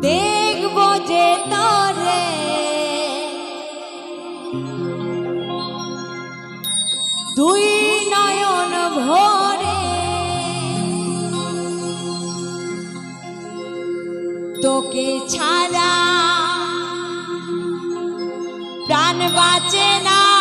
দেখব যে তরে। দুই নয়ন ভরে। তোকে ছাড়া প্রাণ বাঁচে না।